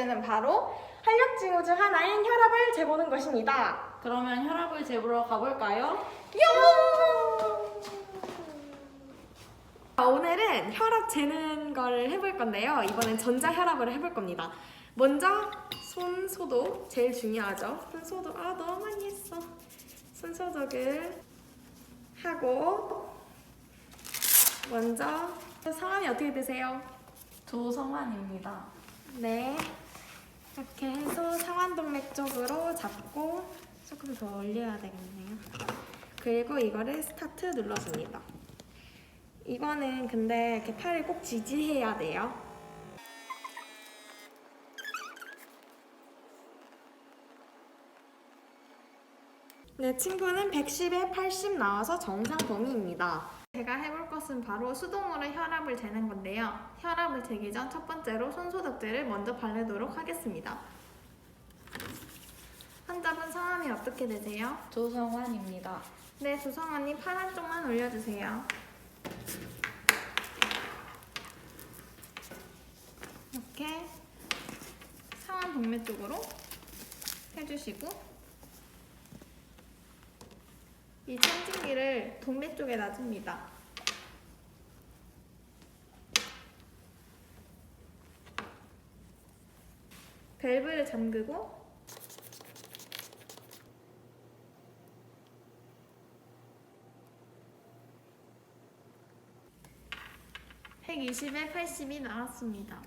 문제는 바로 활력 징후 중 하나인 혈압을 재보는 것입니다. 그러면 혈압을 재보러 가볼까요? 요! 자, 오늘은 혈압 재는 걸 해볼 건데요. 이번엔 전자 혈압을 해볼 겁니다. 먼저 손 소독 제일 중요하죠. 손 소독 아 너무 많이 했어. 손 소독을 하고 먼저 성함이 어떻게 되세요? 조성환입니다. 네. 이렇게 해서 상완동맥 쪽으로 잡고 조금 더 올려야 되겠네요. 그리고 이거를 스타트 눌러줍니다. 이거는 근데 이렇게 팔을 꼭 지지해야 돼요. 네, 친구는 110에 80 나와서 정상 범위입니다. 제가 해볼 것은 바로 수동으로 혈압을 재는 건데요. 혈압을 재기 전 첫 번째로 손소독제를 먼저 바르도록 하겠습니다. 환자분 성함이 어떻게 되세요? 조성환입니다. 네, 조성원님 팔 한쪽만 올려주세요. 이렇게 상완 동맥 쪽으로 해주시고 이 청진기를 동맥 쪽에 놔줍니다. 밸브를 잠그고 120에 80이 나왔습니다.